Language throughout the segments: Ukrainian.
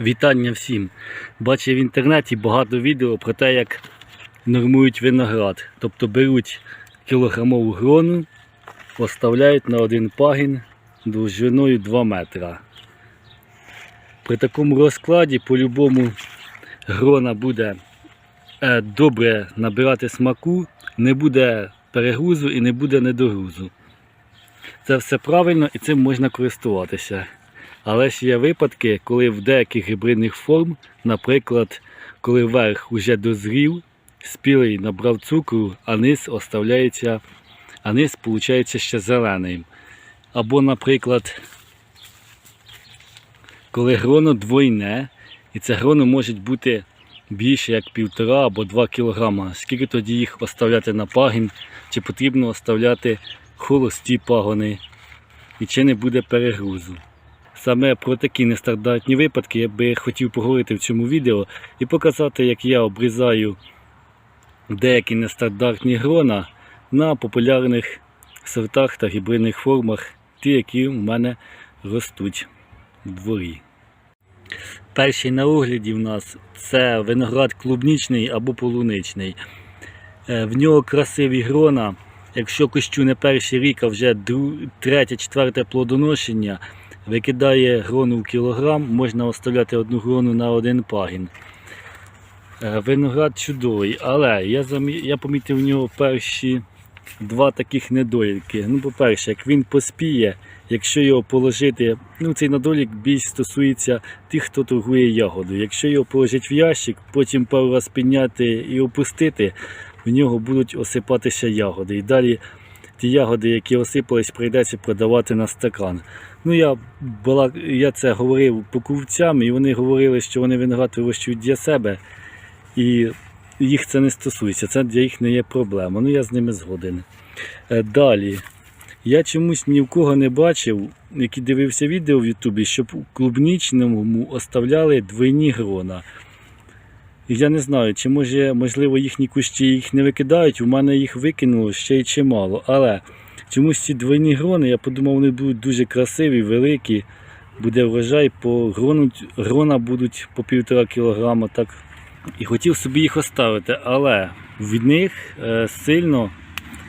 Вітання всім. Бачив в інтернеті багато відео про те, як нормують виноград. Тобто беруть кілограмову грону, оставляють на один пагін довжиною 2 метра. При такому розкладі по-любому грона буде е, добре набирати смаку, не буде перегрузу і не буде недогрузу. Це все правильно і цим можна користуватися. Але ж є випадки, коли в деяких гібридних форм, наприклад, коли верх уже дозрів, спілий набрав цукру, а низ оставляється, а низ виходить ще зеленим. Або, наприклад, коли гроно двойне, і це гроно може бути більше як півтора або два кілограма. Скільки тоді їх оставляти на пагін, чи потрібно оставляти холості пагони, і чи не буде перегрузу. Саме про такі нестандартні випадки я би хотів поговорити в цьому відео і показати, як я обрізаю деякі нестандартні грона на популярних сортах та гібридних формах, ті, які в мене ростуть в дворі. Перший на огляді в нас це виноград клубнічний або полуничний. Е, В нього красиві грона. Якщо кущу не перший рік, а вже дру- третє, четверте плодоношення, викидає грону в кілограм, можна оставляти одну грону на один пагін. Е, Виноград чудовий, але я, я помітив в нього перші два таких недоліки. Ну, по-перше, як він поспіє, якщо його положити, ну цей недолік більш стосується тих, хто торгує ягодою. Якщо його положити в ящик, потім пару раз підняти і опустити, в нього будуть осипатися ягоди. І далі ті ягоди, які осипались, прийдеться продавати на стакан. Ну, я, була, я це говорив покупцям, і вони говорили, що вони виноград вирощують для себе, і їх це не стосується, це для їх не є проблема. Ну, я з ними згоден. Е, Далі. Я чомусь ні в кого не бачив, який дивився відео в Ютубі, щоб у клубнічному оставляли двойні грона. Я не знаю, чи може, можливо їхні кущі їх не викидають, у мене їх викинуло ще й чимало. Але чомусь ці двойні грони, я подумав, вони будуть дуже красиві, великі. Буде врожай, по грону, грона будуть по півтора кілограма. Так. І хотів собі їх оставити, але від них е, сильно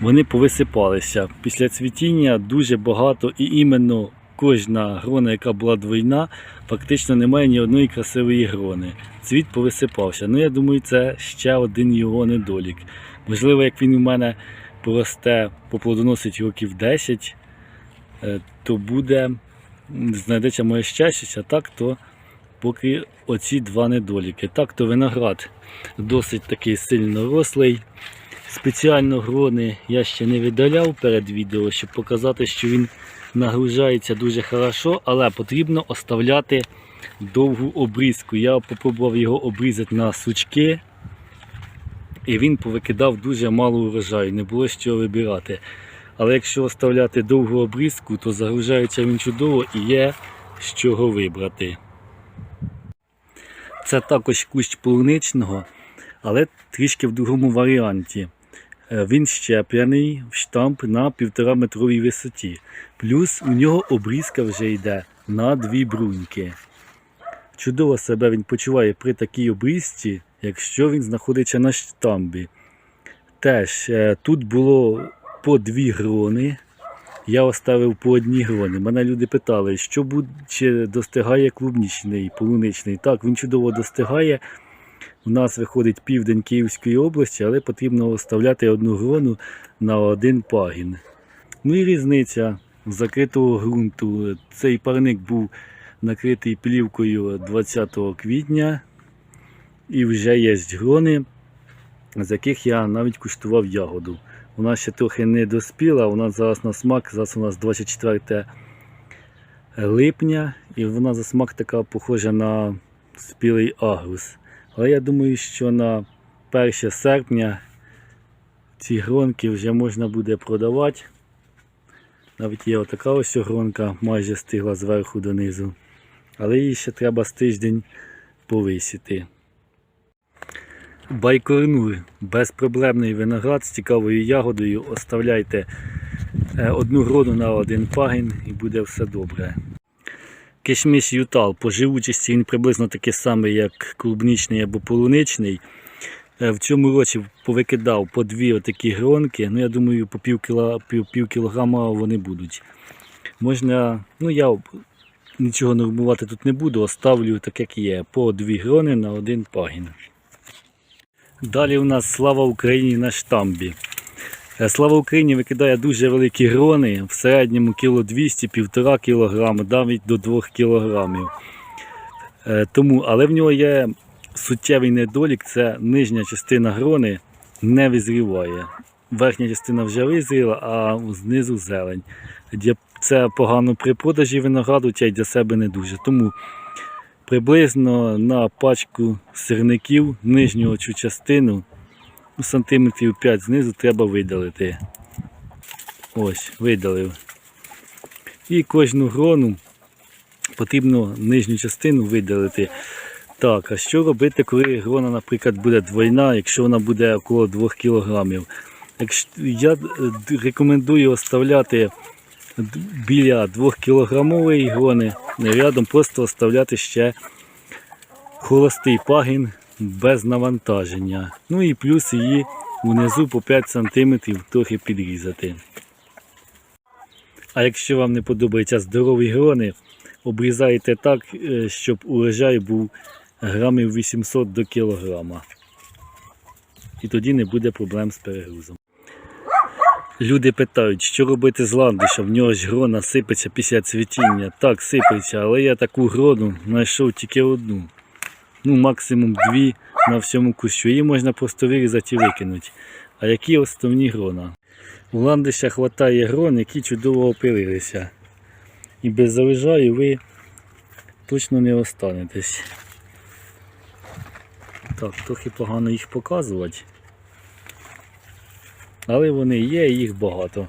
вони повисипалися. Після цвітіння дуже багато і іменно кожна грона, яка була двойна, фактично немає ні одної красивої грони. Цвіт повисипався. Ну, я думаю, це ще один його недолік. Можливо, як він у мене поросте, поплодоносить років 10, е, то буде, знайдеться моє щастя, а так то поки оці два недоліки. Так то виноград досить такий сильно рослий. Спеціально грони я ще не видаляв перед відео, щоб показати, що він нагружається дуже хорошо, але потрібно оставляти довгу обрізку. Я попробував його обрізати на сучки, і він повикидав дуже мало урожаю, не було чого вибирати. Але якщо оставляти довгу обрізку, то загружається він чудово і є з чого вибрати. Це також кущ полуничного, але трішки в другому варіанті. Е, Він щеплений в штамп на 1,5 метровій висоті. Плюс у нього обрізка вже йде на дві бруньки. Чудово себе він почуває при такій обрізці, якщо він знаходиться на штамбі. Теж е, тут було по дві грони. Я оставив по одній грони. Мене люди питали, що буде, чи достигає клубнічний, полуничний. Так, він чудово достигає. У нас виходить південь Київської області, але потрібно оставляти одну грону на один пагін. Ну і різниця закритого ґрунту. Цей парник був накритий плівкою 20 квітня. І вже є грони, з яких я навіть куштував ягоду. Вона ще трохи не доспіла, нас зараз на смак, зараз у нас 24 липня, і вона за смак така похожа на спілий агрус. Але я думаю, що на 1 серпня ці гронки вже можна буде продавати. Навіть є отака ось гронка, майже стигла зверху донизу. Але її ще треба з тиждень повисіти. Байкорнур безпроблемний виноград з цікавою ягодою. Оставляйте е, одну грону на один пагін і буде все добре. Кишмиш ютал. По живучості він приблизно такий самий, як клубничний або полуничний. Е, В цьому році повикидав по дві отакі гронки. Ну, я думаю, по пів, кіла, пів, пів кілограма вони будуть. Можна, ну я нічого нормувати тут не буду, оставлю так, як є. По дві грони на один пагін. Далі у нас слава Україні на штамбі. Е, Слава Україні викидає дуже великі грони, в середньому кіло 200, півтора кілограми, навіть до 2 кілограмів. Е, Тому, але в нього є суттєвий недолік, це нижня частина грони не визріває. Верхня частина вже визріла, а знизу зелень. Це погано при продажі винограду, та й для себе не дуже. Тому приблизно на пачку сирників нижню частину ну, сантиметрів 5 знизу треба видалити. Ось, видалив. І кожну грону потрібно нижню частину видалити. Так, а що робити, коли грона, наприклад, буде двойна, якщо вона буде около 2 кг? Я е, рекомендую оставляти біля 2 кілограмової грони, рядом просто оставляти ще холостий пагін без навантаження. Ну і плюс її внизу по 5 см трохи підрізати. А якщо вам не подобаються здорові грони, обрізаєте так, е, щоб урожай був грамів 800 до кілограма. І тоді не буде проблем з перегрузом. Люди питають, що робити з ландишем, в нього ж грона сипеться після цвітіння. Так, сипеться, але я таку грону знайшов тільки одну. Ну, максимум дві на всьому кущу. Її можна просто вирізати і викинути. А які основні грона? У ландиша хватає грон, які чудово опилилися. І без заважаю ви точно не останетесь. Так, трохи погано їх показувати. Але вони є, їх багато.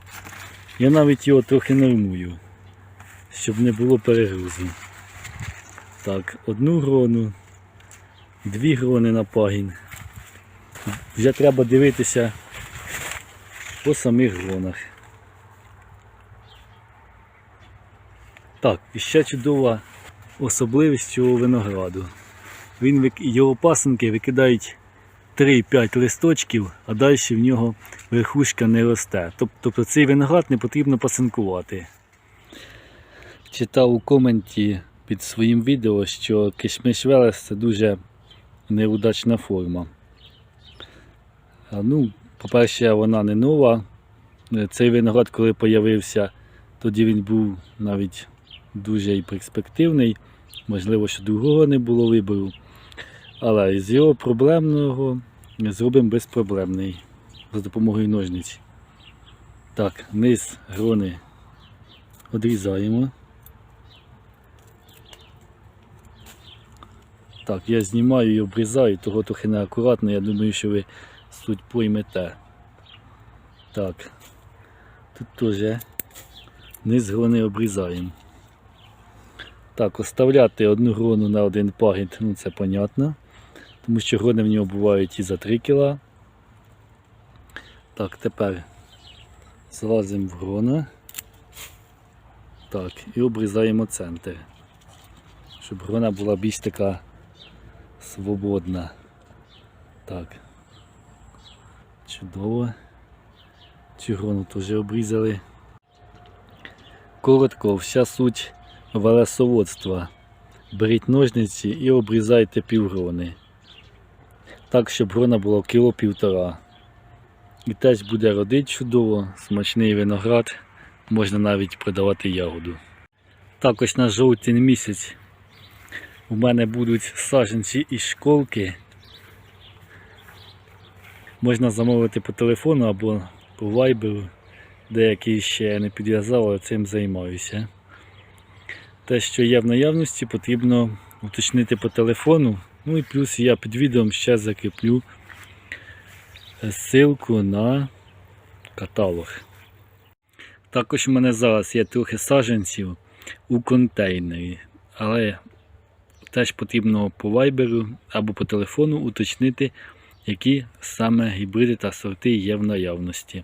Я навіть його трохи нормую, щоб не було перегрузу. Так, одну грону, дві грони на пагін. Вже треба дивитися по самих гронах. Так, і ще чудова особливість цього винограду. Він, його пасенки викидають 3-5 листочків, а далі в нього верхушка не росте. Тобто цей виноград не потрібно пасинкувати. Читав у коменті під своїм відео, що кишмиш Велес це дуже неудачна форма. Ну, по-перше, вона не нова. Е, Цей виноград, коли появився, тоді він був навіть дуже і перспективний. Можливо, що другого не було вибору. Але з його проблемного зробимо безпроблемний за допомогою ножниць. Так, низ грони відрізаємо. Так, я знімаю і обрізаю, того трохи неакуратно, я думаю, що ви суть поймете. Так, тут теж низ грони обрізаємо. Так, оставляти одну грону на один пагід, ну це понятно. Тому що грони в нього бувають і за 3 кіла. Так, тепер залазимо в грона. Так, і обрізаємо центр. Щоб грона була більш така свободна. Так. Чудово. Цю грону теж обрізали. Коротко, вся суть велесоводства. Беріть ножниці і обрізайте півгрони. Так, щоб грона було кіло півтора. І теж буде родити чудово, смачний виноград, можна навіть продавати ягоду. Також на жовтень місяць у мене будуть саджанці і школки. Можна замовити по телефону або по вайберу. Деякі ще не підв'язав, але цим займаюся. Те, що є в наявності, потрібно уточнити по телефону. Ну і плюс я під відео ще закріплю ссылку на каталог. Також у мене зараз є трохи саджанців у контейнері, але теж потрібно по вайберу або по телефону уточнити, які саме гібриди та сорти є в наявності.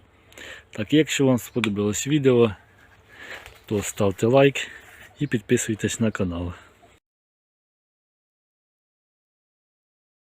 Так, якщо вам сподобалось відео, то ставте лайк. і підписуйтесь на канал.